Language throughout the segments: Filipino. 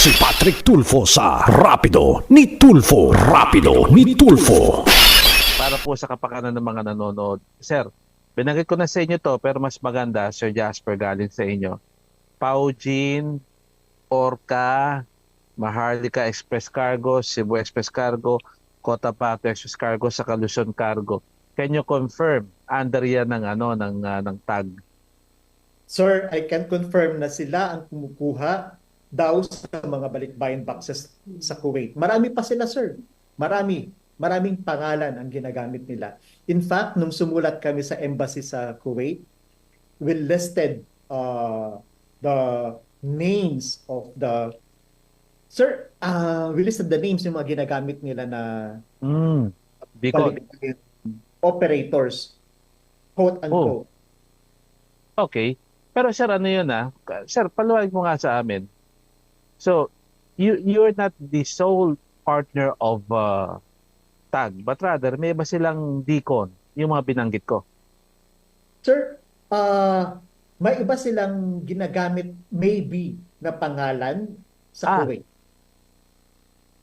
Si Patrick Tulfo sa Rapido ni Tulfo. Rapido ni Tulfo. para po sa kapakanan ng mga nanonood. Sir, binanggit ko na sa inyo to pero mas maganda, Sir Jasper, galing sa inyo. Paujin, Orca, Maharlika Express Cargo, Cebu Express Cargo, Cotabato Express Cargo, sa Luzon Cargo. Can you confirm under yan ng ano ng ah, ng tag? Sir, I can confirm na sila ang kumukuha daw sa mga balikbayan boxes sa Kuwait. Marami pa sila, sir. Marami. Maraming pangalan ang ginagamit nila. In fact, nung sumulat kami sa embassy sa Kuwait, we listed uh, the names of the Sir, uh, we listed the names yung mga ginagamit nila na Mm. Bicol. operators. Quote unquote. Okay. Pero sir, ano yun ah? Sir, paluwag mo nga sa amin. So, you you're not the sole partner of uh, TAG, but rather may iba silang deacon, yung mga binanggit ko. Sir, ah may iba silang ginagamit maybe na pangalan sa Ah. Kuwait.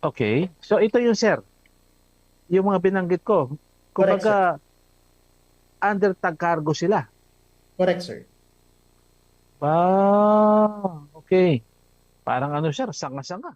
Okay. So, ito yung sir. Yung mga binanggit ko. Kumbaga, under TAG cargo sila. Correct, sir. Ah, okay. Parang ano sir, sanga-sanga.